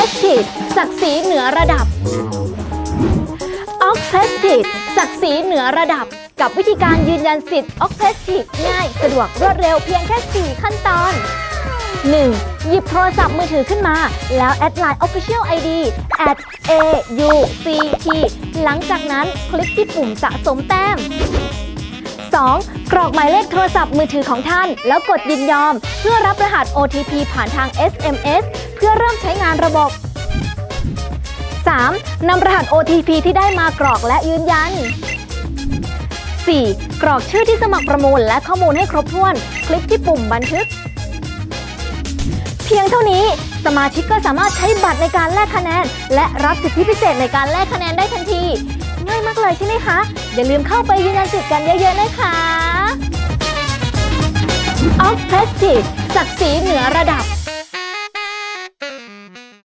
Prestige ศักดิ์ศรีเหนือระดับ o x Prestige ศักดิ์ศรีเหนือระดับ กับวิธีการยืนยันสิทธิ์ o x Prestige ง่ายสะดวกรวดเร็วเพียงแค่ 4 ขั้นตอน 1. หยิบโทรศัพท์มือถือขึ้นมา แล้วแอดไลน์ Official ID at a u c t หลังจากนั้นคลิกที่ปุ่มสะสมแต้ม 2. กรอกหมายเลขโทรศัพท์มือถือของท่าน แล้วกดยินยอม เพื่อรับรหัส OTP ผ่านทาง SMS เพื่อเริ่มใช้งานระบบ 3. นำรหัส OTP ที่ได้มากรอกและยืนยัน 4. กรอกชื่อที่สมัครประมูลและข้อมูลให้ครบถ้วน คลิกที่ปุ่มบันทึก เพียงเท่านี้ สมาชิกก็สามารถใช้บัตรในการแลกคะแนน และรับสิทธิพิเศษในการแลกคะแนนได้ทันที เลยใช่ไหมคะ อย่าลืมเข้าไปยืนยันสิทธิ์กันเยอะๆนะคะ ออฟเพรสติศักดิ์ศรีเหนือระดับ